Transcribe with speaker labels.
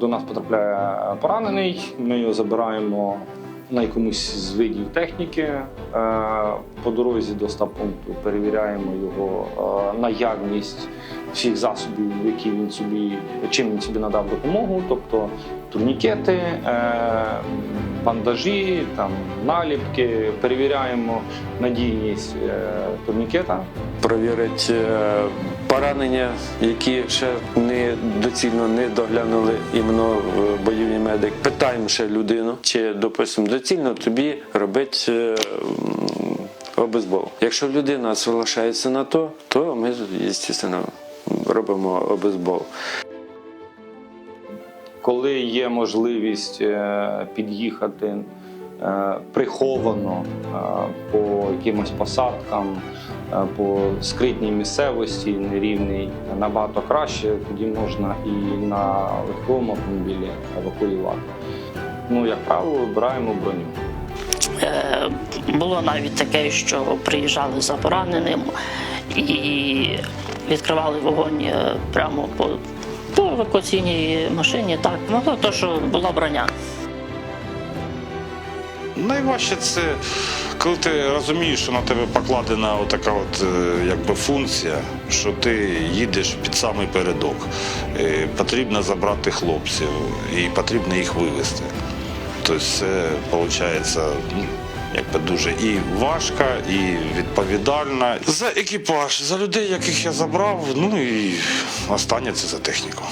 Speaker 1: До нас потрапляє поранений. Ми його забираємо на якомусь з видів техніки. Е, По дорозі до стаб-пункту перевіряємо його е, наявність всіх засобів, які він собі, чим він собі надав допомогу, тобто турнікети, е, бандажі, там, наліпки. Перевіряємо надійність турнікета.
Speaker 2: Провірить поранення, які ще не доцільно не доглянули іменно бойові медик. Питаємо ще людину, чи допустимо доцільно тобі робити е, обезбол. Якщо людина соглашається на то, то ми, звісно, робимо обезбол.
Speaker 1: коли є можливість е, під'їхати е, приховано по якимось посадкам, по скритній місцевості, нерівній, набагато краще, тоді можна і на легкому автомобілі евакуювати. Ну, як правило, вибираємо броню.
Speaker 3: Е, Було навіть таке, що приїжджали за пораненим і відкривали вогонь е, прямо по, по евакуаційній машині. Так, могло то, що була броня.
Speaker 4: Найважче це коли ти розумієш, що на тебе покладена така от е, якби функція, що ти їдеш під самий передок. Е, Потрібно забрати хлопців і потрібно їх вивезти. Тобто це виходить ну, якби дуже і важко, і відповідально. За екіпаж, за людей, яких я забрав, ну і останнє це за техніку.